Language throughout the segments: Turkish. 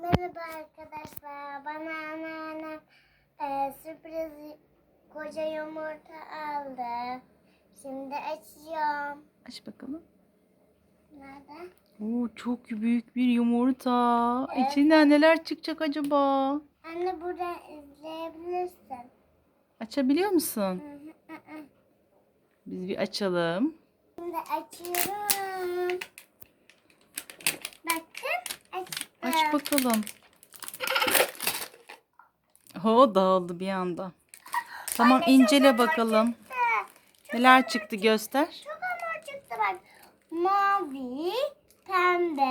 Merhaba arkadaşlar. Bana anneannem e, sürpriz koca yumurta aldı. Şimdi açıyorum. Aç bakalım. Nerede? Oo, çok büyük bir yumurta. Evet. İçinden neler çıkacak acaba? Anne buradan izleyebilirsin. Açabiliyor musun? hı, hı hı. Biz bir açalım. Şimdi açıyorum. Bakın açtım. Aç bakalım. Ho dağıldı bir anda. Tamam incele bakalım. Çıktı. Neler çıktı göster. Çok hamur çıktı bak. Mavi, pembe.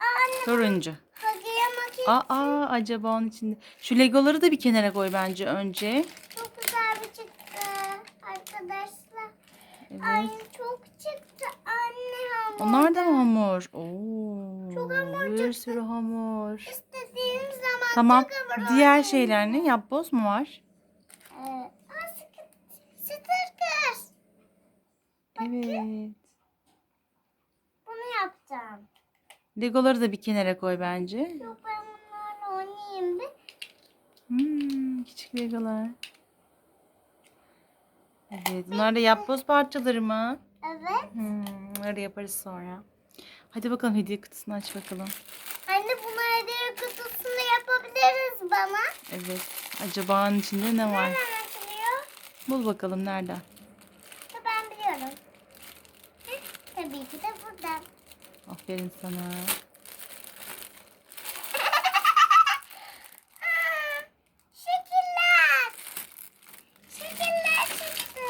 Anne Turuncu. Maket Aa acaba onun içinde. Şu legoları da bir kenara koy bence önce. çok güzel bir çıktı arkadaşlar. Evet. Ay çok çıktı anne hamur. Onlar da mı hamur? Oo. Çok hamur Bir çıktı. sürü hamur. İstediğim zaman Tamam. çok hamur Diğer şeyler ne? Yapboz mu var? Ee, aa, sıkı- sticker. Evet. Bunu yapacağım. Legoları da bir kenara koy bence. Yok ben bunlarla oynayayım bir. Hmm, küçük legolar. Evet, bunlar da yapboz parçaları mı? Evet. Hmm, bunları yaparız sonra. Hadi bakalım hediye kutusunu aç bakalım. Anne bunu hediye kutusunda yapabiliriz bana. Evet. Acaba onun içinde ne var? Nereden açılıyor? Bul bakalım nerede? Ha, Ben biliyorum. Tabii ki de buradan. Aferin sana. Aa, şekiller. Şekiller çıktı.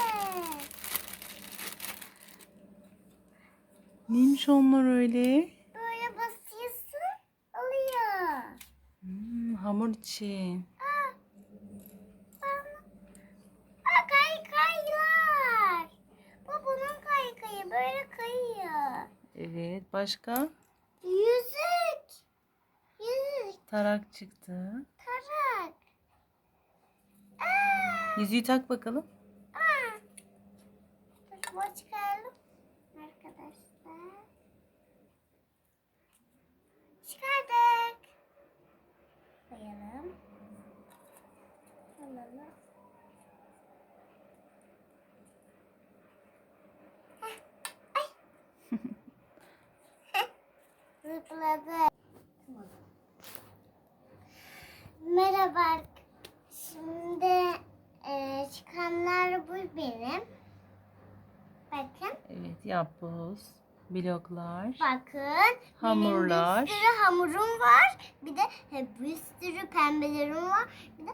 Neymiş onlar öyle? Böyle basıyorsun oluyor. Hmm, hamur için. Aa. Aa, kaykaylar. Bu bunun kaykayı böyle kayıyor. Evet, başka? Yüzük. Yüzük. Tarak çıktı. Tarak. Aa, Yüzüğü tak bakalım. aa. Dur Zıpladı. Merhaba. Şimdi e, çıkanlar bu benim. Bakın. Evet, yapboz. Bloklar. Bakın. Hamurlar. Benim bir sürü hamurum var. Bir de e, bir sürü pembelerim var. Bir de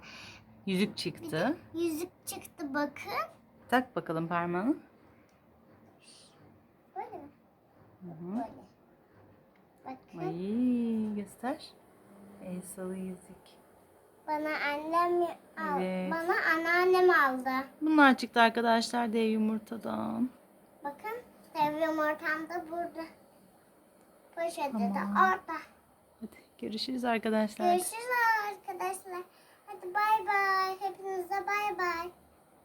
Yüzük çıktı. yüzük çıktı bakın. Tak bakalım parmağını. Böyle mi? Hı hı. Böyle. Bakın. Ay, göster. El salı yüzük. Bana annem al. Evet. Bana anneannem aldı. Bunlar çıktı arkadaşlar dev yumurtadan. Bakın dev yumurtam da burada. Poşette de Tamam. orada. Hadi görüşürüz arkadaşlar. Görüşürüz